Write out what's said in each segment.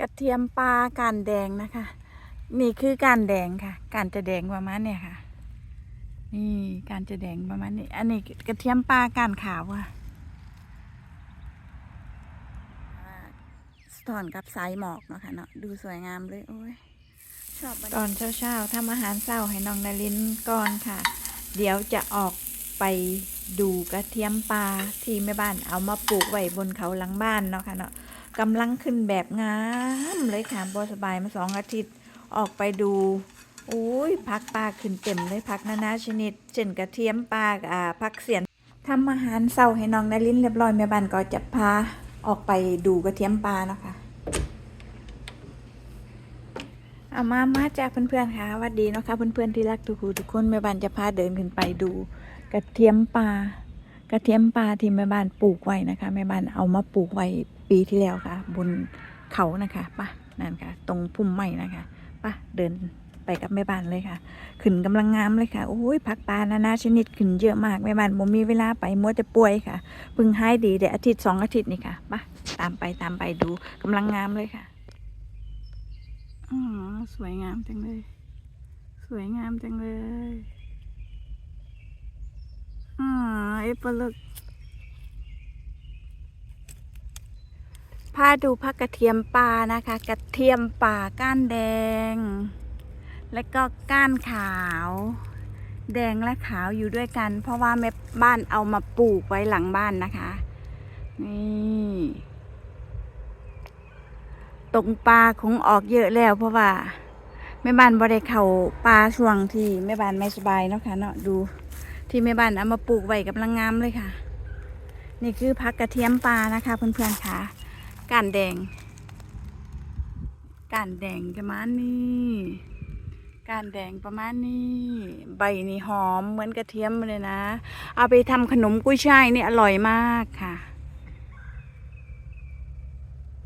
กระเทียมปลาการแดงนะคะ นี่คือการแดงค่ะ การจะแดงประมาณเนี่ยค่ะ นี่การจะแดงประมาณนี้ อันนี้กระเทียมปลาการขาวค่ะสะท้อนกับสายหมอกเนาะค่ะเนาะดูสวยงามเลยโอ้ยชอบตอนเช้าๆทำอาหารเช้าให้น้องนารินก่อนค่ะ เดี๋ยวจะออกไปดูกระเทียมปลาที่แม่บ้านเอามาปลูกไว้บนเขาหลังบ้านเนาะค่ะเนาะ กำลังขึ้นแบบงามเลยค่ะบสบายมาสองอาทิตย์ ออกไปดูโอ้ยพักปลาขึ้นเต็มเลยพักนานาชนิด เช่นกระเทียมปลาอ่าพักเสียนทำอาหารเช้าให้น้องนารินเรียบร้อยแม่บ้านก็จะพาออกไปดูกระเทียมปลาเนาะค่ะเอามามาจากเพื่อนๆค่ะวัดดีเนาะค่ะเพื่อนๆที่รักทุกคนทุกคนแม่บ้านจะพาเดินขึ้นไปดู กระเทียมป่ากระเทียมป่าที่แม่บ้านปลูกไว้นะคะแม่บ้านเอามาปลูกไว้ ปีที่แล้วค่ะ บนเขานะคะป่ะนั่นค่ะ ตรงพุ่มไม้นะคะป่ะเดินไปกับแม่บ้านเลยค่ะ ขึ้นกำลังงามเลยค่ะ โอ้ยผักปลานานาชนิดขึ้นเยอะมากแม่บ้านผมมีเวลาไปมัวแต่ป่วยค่ะเพิ่งหายดีเดี๋ยวอาทิตย์สองอาทิตย์นี่ค่ะป่ะตามไปตามไปดูกำลังงามเลยค่ะอ๋อสวยงามจังเลย สวยงามจังเลยอ๋อเอปลึกาดูพักกระเทียมปลานะคะ กระเทียมป่าก้านแดง และก็ก้านขาว แดงและขาวอยู่ด้วยกัน เพราะว่าแม่บ้านเอามาปลูกไว้หลังบ้านนะคะ นี่ตกปลาคงออกเยอะแล้วเพราะว่าแม่บ้านบ่ได้เขาปลาช่วงที่แม่บ้านไม่สบายเนาะค่ะเนาะดูที่แม่บ้านเอามาปลูกไว้กำลังงามเลยค่ะ นี่คือพักกระเทียมปลานะคะเพื่อนๆค่ะ ก้านแดงก้านแดงประมาณนี้ก้านแดงประมาณนี้ ใบนี่หอมเหมือนกระเทียมเลยนะ เอาไปทำขนมกุ้ยช่ายนี่อร่อยมากค่ะ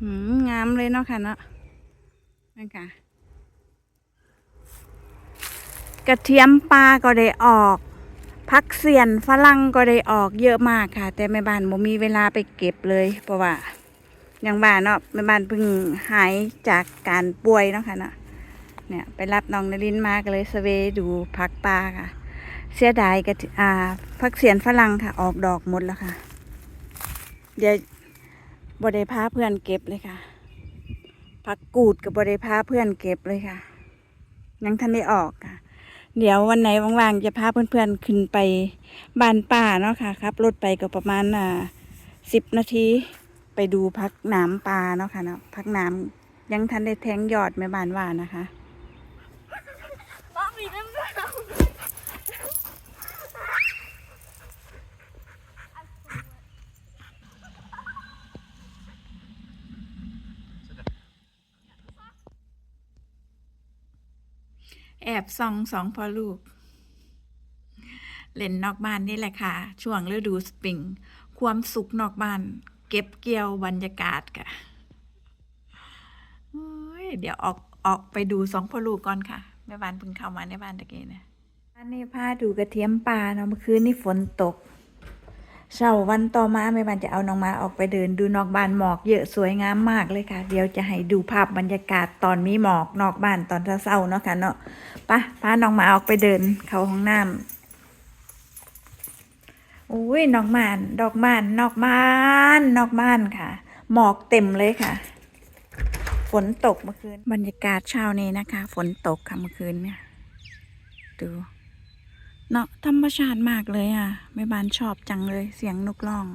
หืมงามเลยเนาะค่ะเนาะนั่นค่ะกระเทียมปลาก็ได้ออกพักเสียนฝรั่งก็ได้ออกเยอะมากค่ะ แต่แม่บ้านบ่มีเวลาไปเก็บเลยเพราะว่า ย่างบ้านเนาะแม่บ้านเพิ่งหายจากการป่วยเนาะค่ะเนาะเนี่ยไปรับน้องนรินมาก็เลยสเวดูพักปลาค่ะ เสียดายกระเทีอ่าพักเสียนฝรั่งค่ะ ออกดอกหมดแล้วค่ะ เดี๋ยวบไดพาเพื่อนเก็บเลยค่ะผักกูดกับบไดพาเพื่อนเก็บเลยค่ะ ยังทันได้ออกค่ะ เดี๋ยววันไหนว่างๆจะพาเพื่อนๆขึ้นไปบ้านป่าเนาะค่ะครับรถไปก็ประมาณอ่าสิบนาที ไปดูพักน้ำปลาเนาะค่ะเนาะพักน้ำยังทันได้แทงยอดแม่บ้านว่านะคะแอบสองสองพอลูก เล่นนอกบ้านนี่แหละค่ะ ช่วงฤดูสปริง ความสุขนอกบ้าน เก็บเกี่ยวบรรยากาศค่ะโอ้ยเดี๋ยวออกออกไปดูสองพอลูกก่อนค่ะแม่บ้านเพิ่งเข้ามาในบ้านตะกี้นะอันนี้พาดูกระเทียมป่าเนาะเมื่อคืนนี่ฝนตกเช้าวันต่อมาแม่บ้านจะเอาน้องมาออกไปเดินดูนอกบ้านหมอกเยอะสวยงามมากเลยค่ะ เดี๋ยวจะให้ดูภาพบรรยากาศตอนมีหมอกนอกบ้านตอนเช้าเนาะค่ะเนาะปะพาน้องมาออกไปเดิน เข้าห้องน้ำ อุ้ยนอกม่าน ดอกม่านนอกบ้านนอกบ้านค่ะ หมอกเต็มเลยค่ะ ฝนตกเมื่อคืน บรรยากาศเช้านี้นะคะ ฝนตกค่ะเมื่อคืนเนี่ย ดูเนาะธรรมชาติมากเลยอะแม่บ้านชอบจังเลยเสียงนกร้อง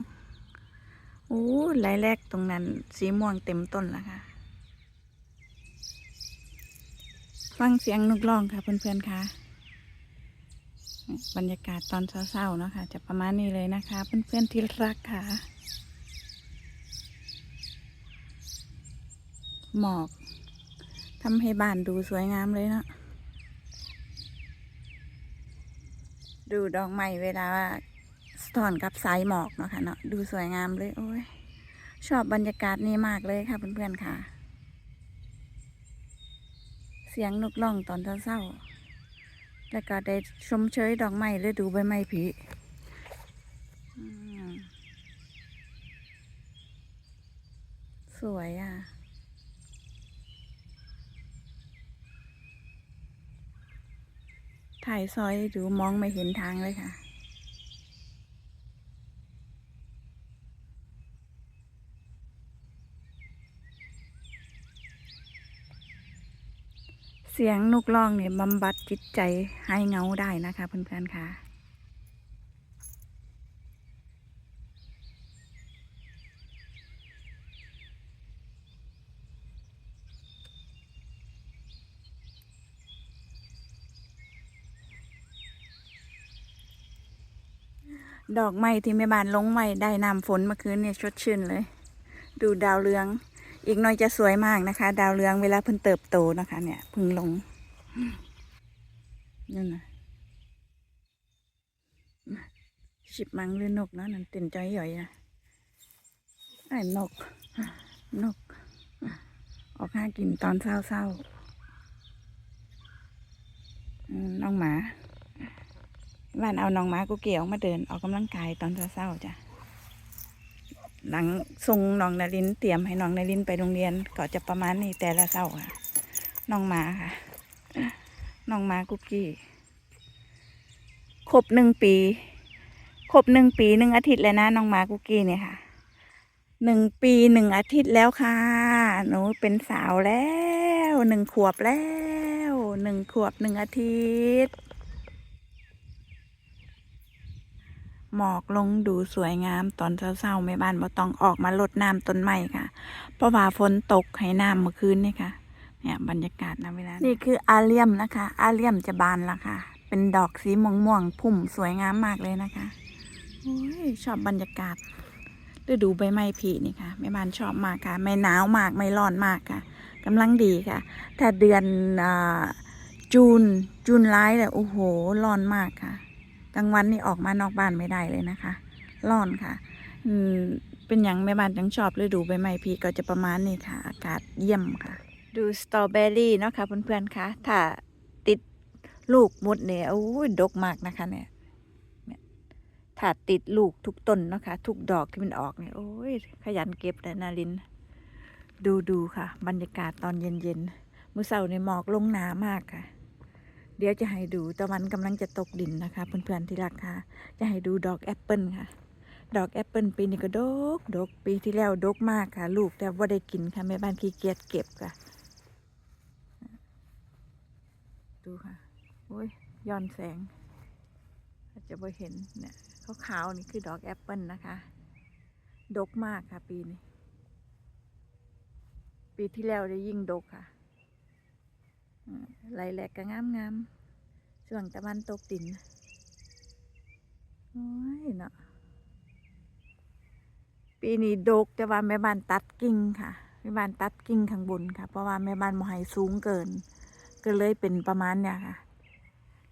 โอ้ลายแรกตรงนั้น สีม่วงเต็มต้นแล้วค่ะ ฟังเสียงนกร้องค่ะเพื่อนๆค่ะ บรรยากาศตอนเศร้าๆเนาะค่ะจะประมาณนี้เลยนะคะ เพื่อนๆที่รักค่ะ หมอกทำให้บ้านดูสวยงามเลยเนาะดูดอกไม้เวลาสะท้อนกับสายหมอกเนาะค่ะเนาะดูสวยงามเลย โอ้ยชอบบรรยากาศนี้มากเลยค่ะเพื่อนๆค่ะ เสียงนกร้องตอนเศร้าๆ แล้วก็ได้ชมเชยดอกไม้และดูใบไม้ผีสวยอะถ่ายซอยดูมองไม่เห็นทางเลยค่ะ เสียงนกร้องเนี่ยบำบัดจิตใจให้เงาได้นะคะเพื่อนๆค่ะดอกไม้ที่แม่บ้านลงไว้ได้น้ำฝนเมื่อคืนเนี่ยชดชื่นเลย ดูดาวเรือง อีกหน่อยจะสวยมากนะคะ ดาวเรืองเวลาเพิ่นเติบโตนะคะ เนี่ยพึ่งลงนั่นนะชิบมังหรือนกเนาะนั่นเต็นจอยย่อยนะไอ้นก นก ออกหากินตอนเศร้าๆน้องหมาบ้านเอาน้องหมากูเกี่ยวมาเดินออกกำลังกายตอนเศร้าๆจ้ะ หลังส่งน้องนารินเตรียมให้น้องนารินไปโรงเรียนก็จะประมาณนี้แต่ละเศร้าค่ะน้องมาค่ะน้องมากุกกี้ครบหนึ่งปีครบหนึ่งปีหนึ่งอาทิตย์แล้วนะน้องมากุกกี้เนี่ยค่ะหนึ่งปีหนึ่งอาทิตย์แล้วค่ะ หนูเป็นสาวแล้วหนึ่งขวบแล้วหนึ่งขวบหนึ่งอาทิตย์ หมอกลงดูสวยงาม ตอนเช้าๆแม่บ้านบ่ต้องออกมาลดน้ำต้นไม้ค่ะ เพราะว่าฝนตกให้น้ำเมื่อคืนนี่ค่ะ เนี่ยบรรยากาศนะเวลา นี่คืออาเลียมนะคะ อาเลียมจะบานและค่ะ เป็นดอกสีม่วงม่วงๆพุ่มสวยงามมากเลยนะคะโอ้ยชอบบรรยากาศฤดูใบไม้ผลินี่ค่ะแม่บ้านชอบมากค่ะ ไม่หนาวมากไม่ร้อนมากค่ะกำลังดีค่ะ ถ้าเดือนอ่าจูนจูนร้ายเลยโอ้โหร้อนมากค่ะ กลางวันนี่ออกมานอกบ้านไม่ได้เลยนะคะ ร้อนค่ะ อืมเป็นอย่างแม่บ้านจังชอบฤดูใบไม้ผลิก็จะประมาณนี้ค่ะ อากาศเยี่ยมค่ะ ดูสตรอเบอรี่เนาะค่ะเพื่อนๆค่ะถ้าติดลูกมดเนี่ยโอ้ยดกมากนะคะเนี่ยถ้าติดลูกทุกต้นเนาะค่ะทุกดอกที่มันออกเนี่ยโอ้ยขยันเก็บเลยนาริน ดูดูค่ะ บรรยากาศตอนเย็นๆมื้อเช้าในหมอกลงหนามากค่ะ ดี๋ยวจะให้ดูตะวันกำลังจะตกดินนะคะ เพื่อนๆที่รักค่ะ จะให้ดูดอกแอปเปิลค่ะ ดอกแอปเปิลปีนี้ก็ดกดกปีที่แล้วดกมากค่ะ ลูกแต่ว่าได้กินค่ะแม่บ้านขี้เกียจเก็บค่ะ ดูค่ะโอ้ยย้อนแสงอาจจะไม่เห็นเนี่ยขาวๆนี่คือดอกแอปเปิลนะคะ ดกมากค่ะปีนี้ ปีที่แล้วได้ยิ่งดกค่ะ ไหลแหลกก็งามงามช่วงตะวันตกดิน โอ้ยเนาะ ปีนี้ดกแต่ว่าแม่บ้านตัดกิ่งค่ะ แม่บ้านตัดกิ่งข้างบนค่ะ เพราะว่าแม่บ้านมให้สูงเกิน ก็เลยเป็นประมาณเนี่ยค่ะ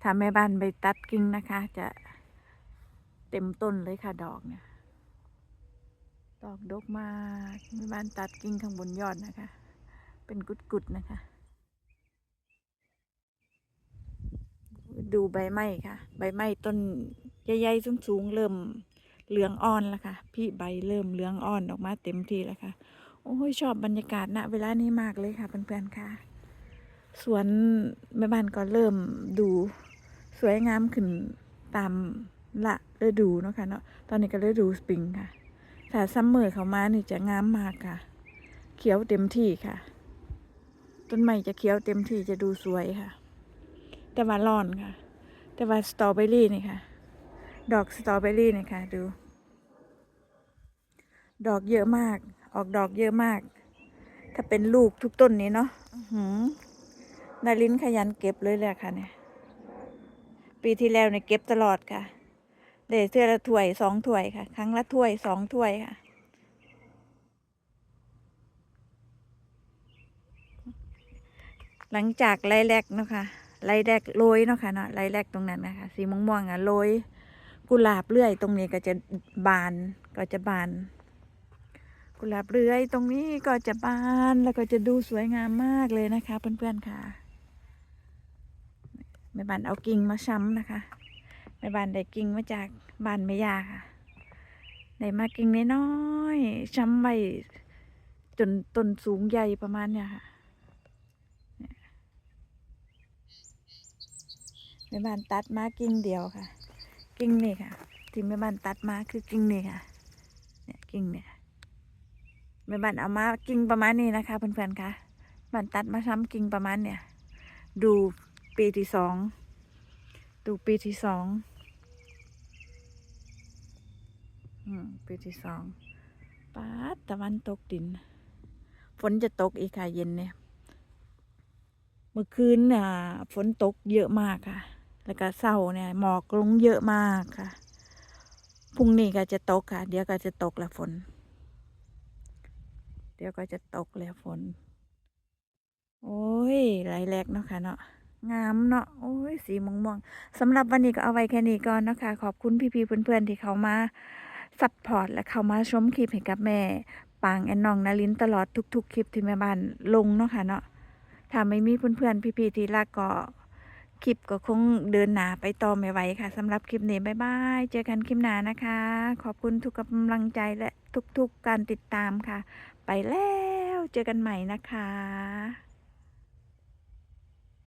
ถ้าแม่บ้านไปตัดกิ่งนะคะ จะเต็มต้นเลยค่ะดอกเนี่ย ดอกดกมากแม่บ้านตัดกิ่งข้างบนยอดนะคะ เป็นกุดๆนะคะ ดูใบไม้ค่ะ ใบไม้ต้นใหญ่ๆสูงๆเริ่มเหลืองอ่อนแล้วค่ะ พี่ใบเริ่มเหลืองอ่อนออกมาเต็มที่แล้วค่ะโอ้ยชอบบรรยากาศณเวลานี้มากเลยค่ะเพื่อนๆค่ะ สวนแม่บ้านก็เริ่มดูสวยงามขึ้นตามละฤดูเนาะค่ะเนาะตอนนี้ก็ฤดูสปริงค่ะถ้าซัมเมอร์เข้ามานี่จะงามมากค่ะ เขียวเต็มที่ค่ะ ต้นไม้จะเขียวเต็มที่จะดูสวยค่ะ แต่ว่าร้อนค่ะ แต่ว่าสตรอเบอรี่นี่ค่ะ ดอกสตรอเบอรี่นี่ค่ะ ดู ดอกเยอะมาก ออกดอกเยอะมาก ถ้าเป็นลูกทุกต้นนี้เนาะหือนารินขยันเก็บเลยแหละค่ะเนี่ย ปีที่แล้วเนี่ยเก็บตลอดค่ะเดเทื่อละถ้วยสองถ้วยค่ะ ครั้งละถ้วยสองถ้วยค่ะหลังจากไล่แรกเนาะค่ะ ไล่แรกโรยเนาะค่ะเนาะไล่แรกตรงนั้นนะคะสีม่วงๆอะโรยกุหลาบเลื่อย ตรงนี้ก็จะบานก็จะบาน กุหลาบเลื่อย ตรงนี้ก็จะบานแล้วก็จะดูสวยงามมากเลยนะคะ เพื่อนๆค่ะแม่บ้านเอากิ่งมาช้ำนะคะแม่บ้านได้กิ่งมาจากบ้านแม่ยาค่ะได้มากิ่งน้อยๆช้ำไว้จนต้นสูงใหญ่ประมาณเนี้ยค่ะ แม่บ้านตัดมากิ่งเดียวค่ะ กิ่งนี่ค่ะ ที่แม่บ้านตัดมาคือกิ่งนี่ค่ะ เนี่ยกิ่งเนี่ยแม่บ้านเอามากิ่งประมาณนี้นะคะเพื่อนๆค่ะบ้านตัดมาซ้ำกิ่งประมาณเนี่ย ดูปีที่สองดูปีที่สองอืมปีที่สองป้าดตะวันตกดิน ฝนจะตกอีกค่ะเย็นเนี่ย เมื่อคืนน่ะ ฝนตกเยอะมากค่ะ แล้วก็เศร้าเนี่ยหมอกลงเยอะมากค่ะ พรุ่งนี้ก็จะตกค่ะ เดี๋ยวก็จะตกแล้วฝน เดี๋ยวก็จะตกแล้วฝน โอ้ยไหลแหลกเนาะค่ะเนาะ งามเนาะ โอ้ย สีม่วงม่วงๆสำหรับวันนี้ก็เอาไว้แค่นี้ก่อนเนาะคะขอบคุณพี่ๆเพื่อนๆที่เขามาซัพพอร์ตและเขามาชมคลิปให้กับแม่ปางแอนนองนาลินตลอดทุก ๆ คลิปที่แม่บ้านลงเนาะค่ะเนาะ ถ้าไม่มีเพื่อนๆพี่ๆที่รักก็ คลิปก็คงเดินหนาไปต่อไม่ไหวค่ะสำหรับคลิปนี้บ๊ายบาย เจอกันคลิปหน้านะคะ ขอบคุณทุกกำลังใจและทุกๆการติดตามค่ะ ไปแล้วเจอกันใหม่นะคะ